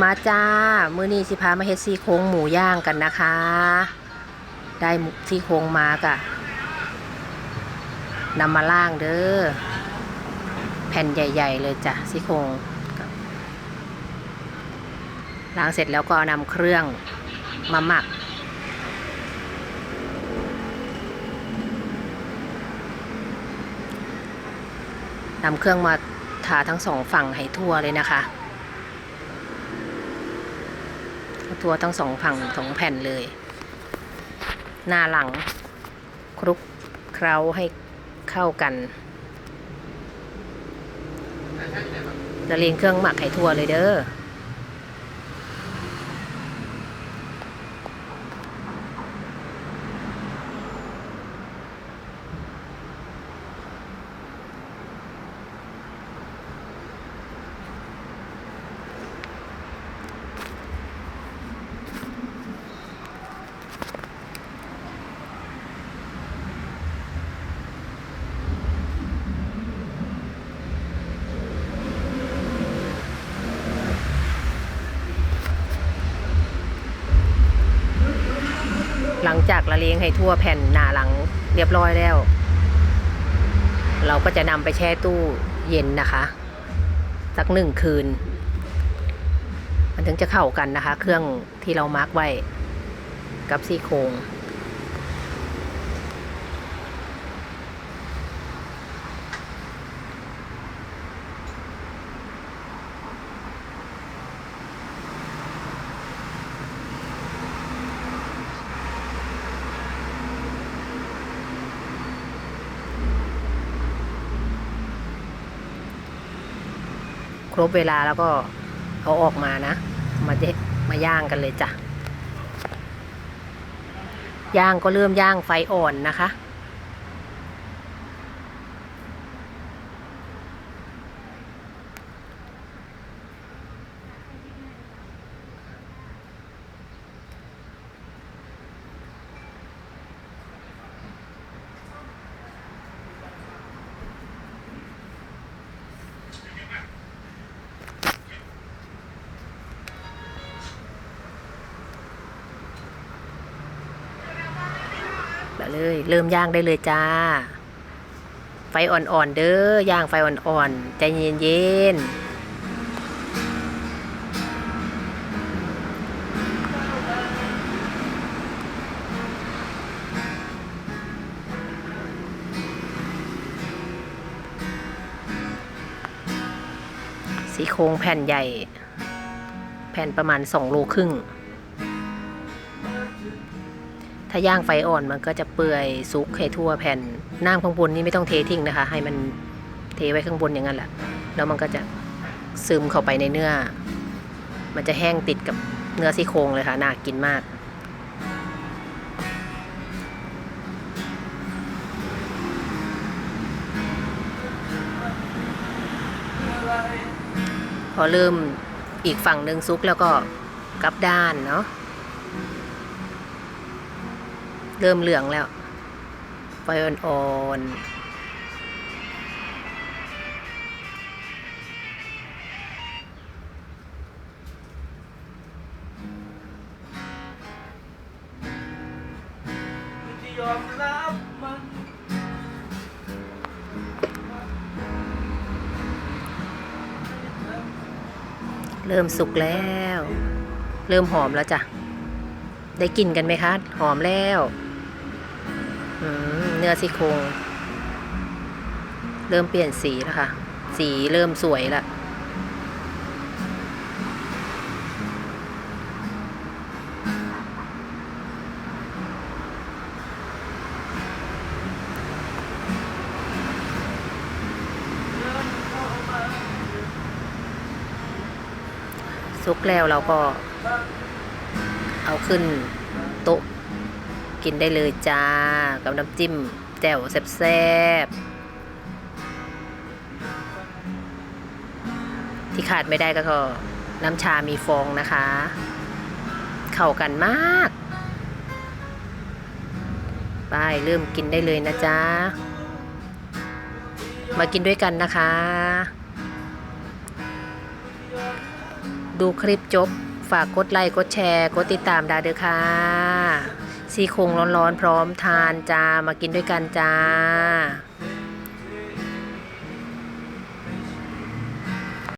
มาจ้า มื้อนี้สิพามาเฮ็ดซี่โครงหมูย่างกันนะคะ ได้ซี่โครงมากะนำมาล่างเด้อ แผ่นใหญ่ ๆ เลยจ้ะซี่โครงล้างเสร็จแล้วก็นำเครื่องมาหมัก นำเครื่องมาทาทั้งสองฝั่งให้ทั่วเลยนะคะ ทั่วทั้งสองฝั่งสองแผ่นเลย หน้าหลังคลุกเคล้าให้เข้ากันจะเรียงเครื่องหมักไข่ทั่วเลยเด้อ หลังจากละเลงให้ทั่วแผ่นหน้าหลังเรียบร้อยแล้ว เราก็จะนำไปแช่ตู้เย็นนะคะ สักหนึ่งคืน มันถึงจะเข้ากันนะคะ เครื่องที่เรามาร์กไว้กับซี่โครง ครบเวลาแล้วก็เอาออกมานะ มาเดมาย่างกันเลยจ้ะย่างก็เริ่มย่างไฟอ่อนนะคะ เลย เริ่มย่างได้เลยจ้า ไฟอ่อนๆเด้อย่างไฟอ่อนๆใจเย็นๆสีโครงแผ่นใหญ่ แผ่นประมาณสองโลครึ่ง ถ้าย่างไฟอ่อนมันก็จะเปื่อยซุกให้ทั่วแผ่นน้ำข้างบนนี่ไม่ต้องเททิ้งนะคะ ให้มันเทไว้ข้างบนอย่างนั้นแหละแล้วมันก็จะซึมเข้าไปในเนื้อ มันจะแห้งติดกับเนื้อซี่โครงเลยค่ะน่ากินมากพอเริ่มอีกฝั่งหนึ่งซุกแล้วก็กลับด้านเนาะ เริ่มเหลืองแล้วไฟอ่อนๆเริ่มสุกแล้ว เริ่มหอมแล้วจ้ะ ได้กลินกันไหมคะ หอมแล้ว เนื้อซี่โครงเริ่มเปลี่ยนสีแล้วค่ะ สีเริ่มสวยละสุกแล้วเราก็เอาขึ้นโต๊ะ กินได้เลยจ้า กับน้ำจิ้มแจ่วแซ่บๆที่ขาดไม่ได้ก็คือน้ำชามีฟองนะคะ เข้ากันมากไปเริ่มกินได้เลยนะจ๊ะ มากินด้วยกันนะคะ ดูคลิปจบ ฝากกดไลค์ กดแชร์ กดติดตามดาเด้อค่ะ ซี่โครงร้อนๆ พร้อมทานจ้ามากินด้วยกันจ้า